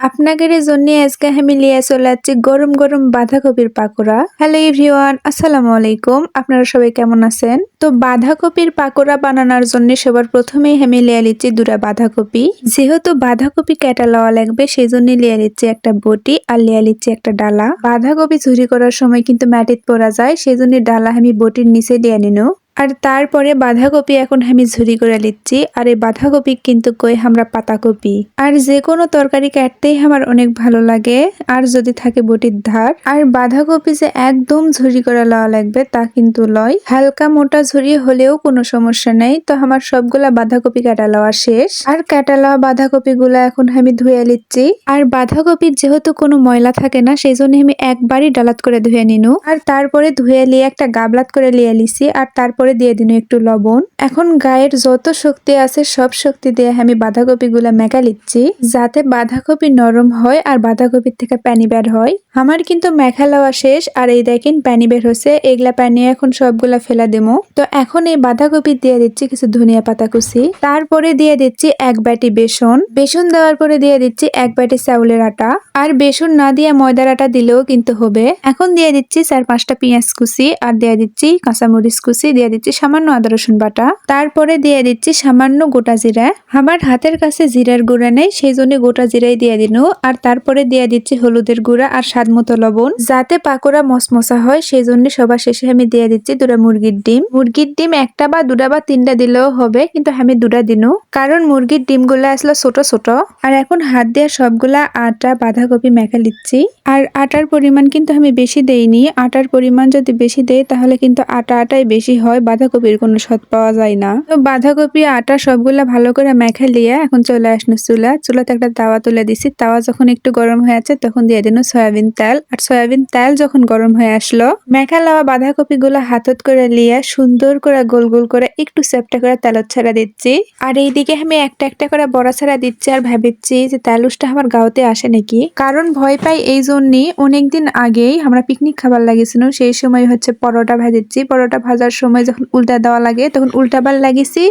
আপনাদের জন্য আজকে আমি লিয়ে চলে যাচ্ছি গরম গরম বাঁধাকপির পাকোড়া। হ্যালো এভরিওয়ান, আসসালামু আলাইকুম। আপনারা সবাই কেমন আছেন? তো বাঁধাকপির পাকোড়া বানানোর জন্য সবার প্রথমেই আমি লিয়ে নিচ্ছি দুটা বাঁধাকপি। যেহেতু বাঁধাকপি কেটা লওয়া লাগবে সেই জন্য লিয়ে নিচ্ছি একটা বটি আর লিয়ে নিচ্ছি একটা ডালা। বাঁধাকপি চুরি করার সময় কিন্তু মাটিত পড়া যায় সেই জন্য ডালা আমি বটির নিচে দিয়ে নিনো। আর তারপরে বাঁধাকপি এখন আমি ঝুরি করে নিচ্ছি। আর এই বাঁধাকপি কিন্তু কই আমরা পাতাকপি। আর যে কোনো তরকারি কাটতেই আমার অনেক ভালো লাগে। আর যদি থাকে বটির ধার। আর বাঁধাকপি যে একদম ঝুরি করে লওয়া লাগবে তা কিন্তু লয়। হালকা মোটা ঝুরি হলেও কোনো সমস্যা নেই। তো আমার সবগুলা বাঁধাকপি কাটা লওয়া শেষ। আর কাটা লওয়া বাঁধাকপি গুলা এখন আমি ধুয়ে নিচ্ছি। আর বাঁধাকপির যেহেতু কোনো ময়লা থাকে না, সেই জন্য আমি একবারই ডালাত করে ধুয়ে নিনু। আর তারপরে ধুয়ে নিয়ে একটা গাবলাত করে লিয়ে লিছি আর তারপরে দিয়ে দিন একটু লবণ। এখন গায়ের যত শক্তি আছে, সব শক্তি দিয়ে আমি বাঁধাকপি গুলা মেকা লিচ্ছি যাতে বাঁধাকপি নরম হয় আর বাঁধাকপির থেকে পানি বের হয়। আমার কিন্তু মেখা লওয়া শেষ আর এই দেখেন পানি বের হচ্ছে এগুলা পানি এখন সবগুলা ফেলা দেবো। তো এখন এই বাঁধাকপি দিয়ে দিচ্ছি কিছু ধনিয়া পাতা কুচি। তারপরে দিয়ে দিচ্ছি এক বাটি বেসন। বেসন দেওয়ার পরে দিয়ে দিচ্ছি এক বাটি চাউলের আটা। আর বেসন না দিয়ে ময়দার আটা দিলেও কিন্তু হবে। এখন দিয়ে দিচ্ছি চার পাঁচটা পেঁয়াজ কুচি আর দিয়ে দিচ্ছি কাঁচামরিচ কুচি, দিয়ে দিচ্ছি সামান্য আদা রসুন বাটা। তারপরে দিয়ে দিচ্ছি সামান্য গোটা জিরা। আমার হাতের কাছে জিরার গুঁড়া নেই সেই জন্য গোটা জিরাই দিয়ে দিন। আর তারপরে দিয়ে দিচ্ছি হলুদের গুঁড়া আর স্বাদ মতো লবণ। যাতে পাকোড়া মশমশা হয় সেই জন্য সবার শেষে আমি দিয়ে দিচ্ছি দুটা মুরগির ডিম। মুরগির ডিম একটা বা দুটা বা তিনটা দিলেও হবে, কিন্তু আমি দুটা দিনু। কারণ মুরগির ডিম ডিমগুলো আসলে ছোট ছোট। আর এখন হাত দিয়ে সবগুলা আটা, বাঁধাকপি মেখা লিচ্ছি আর আটার পরিমাণ কিন্তু আমি বেশি দেইনি। আটার পরিমাণ যদি বেশি দেই, তাহলে কিন্তু আটা আটাই বেশি হয় বাঁধাকপির কোনো স্বাদ পাওয়া যায় না। তো বাঁধাকপি, আটা সবগুলা ভালো করে মেখে লিয়ে এখন চলে আসলো চুলা। চুলাতে একটা তাওয়া তুলে দিছি। তাওয়া যখন একটু গরম হয়ে আছে তখন দিয়ে দিন সয়াবিন তেল। আর সয়াবিন তেল যখন গরম হয়ে আসলো, মেখা লাওয়া বাঁধাকপি গুলা হাতত করে লিয়ে সুন্দর করে গোল গোল করে একটু সেপটা করে তেলত ছাড়া দিচ্ছি। আর এইদিকে আমি একটা একটা করে বড়া ছাড়া দিচ্ছি আর ভাবিচ্ছি যে তেলুসটা আমার গাওতে আসে নাকি। কারণ ভয় পাই এই জন্যই অনেকদিন আগেই আমরা পিকনিক খাবার লাগিয়েছিল সেই সময় হচ্ছে পরোটা ভাজিচ্ছি। পরোটা ভাজার সময় যখন উল্টা দেওয়া লাগে, তখন উল্টাবার লাগিয়েছি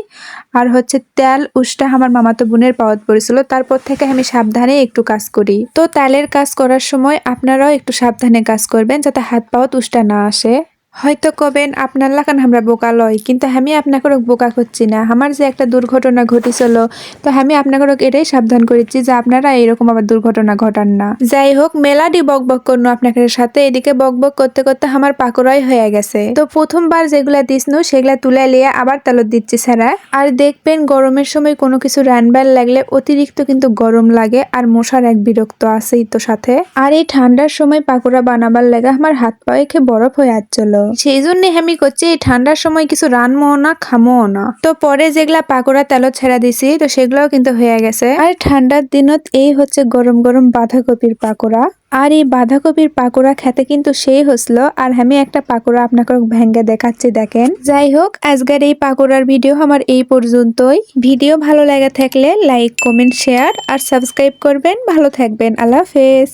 আর হচ্ছে তেল, উষ্টা আমার মামাতো বোনের পাওয়াত পড়েছিল। তারপর থেকে আমি সাবধানে একটু কাজ করি। তো তেলের কাজ করার সময় আপনারাও একটু সাবধানে কাজ করবেন যাতে হাত পাওয়াত উষ্টা না আসে। হয়তো কবেন, আপনার লাগান আমরা বোকা লয় কিন্তু আমি আপনাকে বোকা করছি না। আমার যে একটা দুর্ঘটনা ঘটিছিল, তো আমি আপনাকে এটাই সাবধান করেছি যে আপনারা এরকম আবার দুর্ঘটনা ঘটান না। যাই হোক মেলাডি বক বক করনো আপনাদের সাথে। এদিকে বক বক করতে করতে আমার পাকড়াই হয়ে গেছে। তো প্রথমবার যেগুলা দিসনু, সেগুলা তুলে লিয়ে আবার তালত দিচ্ছি ছাড়া আর দেখবেন, গরমের সময় কোনো কিছু রানবার লাগলে অতিরিক্ত কিন্তু গরম লাগে আর মশার এক বিরক্ত আছেই তো সাথে। আর এই ঠান্ডার সময় পাকোড়া বানাবার লাগে আমার হাত পায়ে খেয়ে বরফ হয়ে আসছিল। সেই জন্য আমি করছি এই ঠান্ডার সময় কিছু রানমো না খামো না। তো পরে যেগুলা পাকোড়া তেল ছেড়া দিছি, তো সেগুলাও কিন্তু হয়ে গেছে। আর ঠান্ডার দিনত এই হচ্ছে গরম গরম বাঁধাকপির পাকোড়া। আর এই বাঁধাকপির পাকোড়া খেতে কিন্তু সেই হসলো। আর আমি একটা পাকোড়া আপনাকে ভেঙ্গে দেখাচ্ছি, দেখেন। যাই হোক, আজকের এই পাকোড়ার ভিডিও আমার এই পর্যন্তই। ভিডিও ভালো লাগে থাকলে লাইক, কমেন্ট, শেয়ার আর সাবস্ক্রাইব করবেন। ভালো থাকবেন। আল্লাহ হাফেজ।